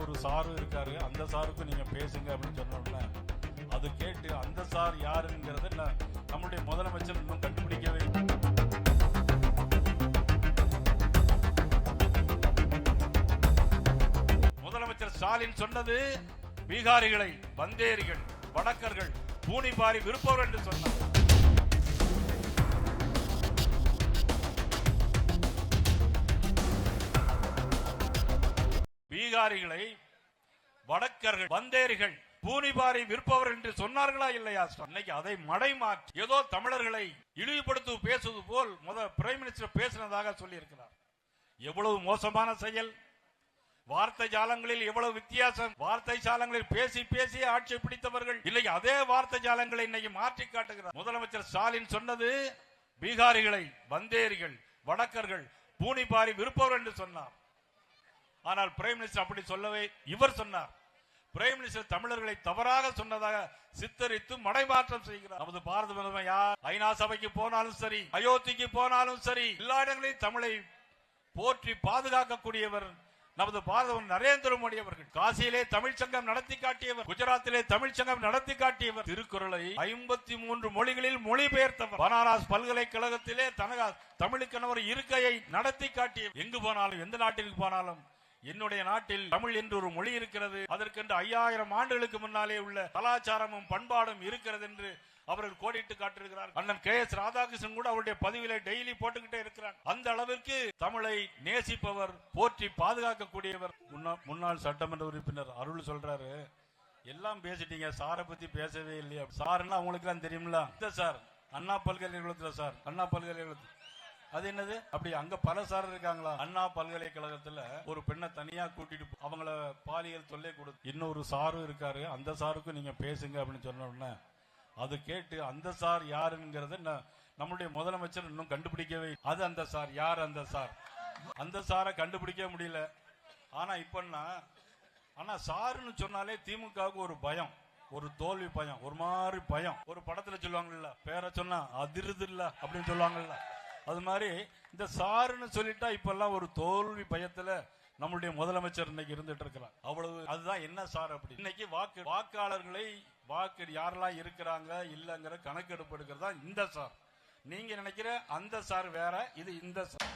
ஒரு சாரு இருக்காரு அந்த சாருக்கும் நீங்க பேசுங்க அப்படின்னு சொன்னோம்ல அது கேட்டு அந்த சார் யாருங்கிறத நான் நம்முடைய முதலமைச்சர் இன்னும் கண்டுபிடிக்கவே முதலமைச்சர் ஸ்டாலின் சொன்னது பீகாரிகளை பந்தேரிகள் வடக்கர்கள் பூனிபாரி விருப்பவர் என்று சொன்னார். அதிகாரிகளை வடக்கர்கள் வந்தேரிகள் பூனிபாரி விற்பவர் என்று சொன்னார்களா இல்லையா இன்னைக்கு அதை மடைமாற்றி ஏதோ தமிழர்களை இழிவுபடுத்து பேசுவது போல் முதல் பிரைம் மினிஸ்டர் பேசினதாக சொல்லியிருக்கிறார். எவ்வளவு மோசமான செயல். வார்த்தை ஜாலங்களில் எவ்வளவு வித்தியாசம். வார்த்தை ஜாலங்களில் பேசி பேசி ஆட்சி பிடித்தவர்கள். இன்னைக்கு அதே வார்த்தை ஜாலங்களை இன்னைக்கு மாற்றி காட்டுகிறார். முதலமைச்சர் ஸ்டாலின் சொன்னது பீகாரிகளை வந்தேரிகள் வடக்கர்கள் பூனிபாரி விருப்பவர் என்று சொன்னார். ஆனால் பிரைம் மினிஸ்டர் அப்படி சொல்லவே இவர் சொன்னார். பிரைம் மினிஸ்டர் தமிழர்களை தவறாக சொன்னதாக சித்தரித்து மடைமாற்றம் செய்கிறார். நமது பாரத பிரதமர் யார்? ஐநா சபைக்கு போனாலும் சரி அயோத்திக்கு போனாலும் சரி எல்லா இடங்களிலும் தமிழை போற்றி பாதுகாக்கக்கூடியவர் நமது பாரதவர் நரேந்திர மோடி அவர்கள். காசியிலே தமிழ் சங்கம் நடத்தி காட்டியவர் குஜராத்திலே தமிழ் சங்கம் நடத்தி காட்டியவர். திருக்குறளை ஐம்பத்தி மூன்று மொழிகளில் மொழிபெயர்த்தவர். பனாரஸ் பல்கலைக்கழகத்திலே தனகா தமிழுக்கென ஒரு இருக்கையை நடத்தி காட்டியவர். எங்கு போனாலும் எந்த நாட்டிற்கு போனாலும் என்னுடைய நாட்டில் தமிழ் என்று ஒரு மொழி இருக்கிறது. அதற்கென்று ஐயாயிரம் ஆண்டுகளுக்கு முன்னாலே உள்ள கலாச்சாரமும் பண்பாடும் இருக்கிறது என்று அவர்கள் கோடிட்டு காட்டிருக்கிறார் அண்ணன் கே எஸ் ராதாகிருஷ்ணன் கூட அவருடைய பதிவில டெய்லி போட்டுக்கிட்டே இருக்கிறார் அந்த அளவிற்கு தமிழை நேசிப்பவர் போற்றி பாதுகாக்கக்கூடியவர். முன்னாள் சட்டமன்ற உறுப்பினர் அருள் சொல்றாரு எல்லாம் பேசிட்டீங்க சாரை பத்தி பேசவே இல்லையா? சாருன்னா அவங்களுக்கு எல்லாம் தெரியும்ல. இந்த சார் அண்ணா பல்கலைக்கழகத்துல சார் அண்ணா பல்கலைக்கழகத்துல. அது என்னது? அப்படி அங்க பல சார் இருக்காங்களா? அண்ணா பல்கலைக்கழகத்துல ஒரு பெண்ணை தனியா கூட்டிட்டு அவங்கள பாலியல் தொல்லை கொடுத்து இன்னொரு சாரும் இருக்காரு. அந்த சாருக்கும் நீங்க பேசுங்க அப்படின்னு சொன்ன உடனே அது கேட்டு அந்த சார் யாருங்கிறத நான் நம்முடைய முதலமைச்சர் இன்னும் கண்டுபிடிக்கவே. அது அந்த சார் யார் அந்த சார்? அந்த சாரை கண்டுபிடிக்க முடியல. ஆனா இப்பன்னா ஆனா சாருன்னு சொன்னாலே திமுகவுக்கு ஒரு பயம். ஒரு தோல்வி பயம். ஒரு மாதிரி பயம். ஒரு படத்துல சொல்லுவாங்கல்ல பேரை சொன்னா அதிருது இல்ல அப்படின்னு சொல்லுவாங்கல்ல. அது மாதிரி இந்த சாருன்னு சொல்லிட்டா இப்பெல்லாம் ஒரு தோல்வி பயத்துல நம்மளுடைய முதலமைச்சர் இன்னைக்கு இருந்துட்டு இருக்கிறார் அவ்வளவு அதுதான் என்ன சார் அப்படி? இன்னைக்கு வாக்கு வாக்காளர்களை வாக்கு யாரெல்லாம் இருக்கிறாங்க இல்லங்கிற கணக்கெடுப்பு எடுக்கிறது தான் இந்த சார். நீங்க நினைக்கிற அந்த சார் வேற இது இந்த சார்.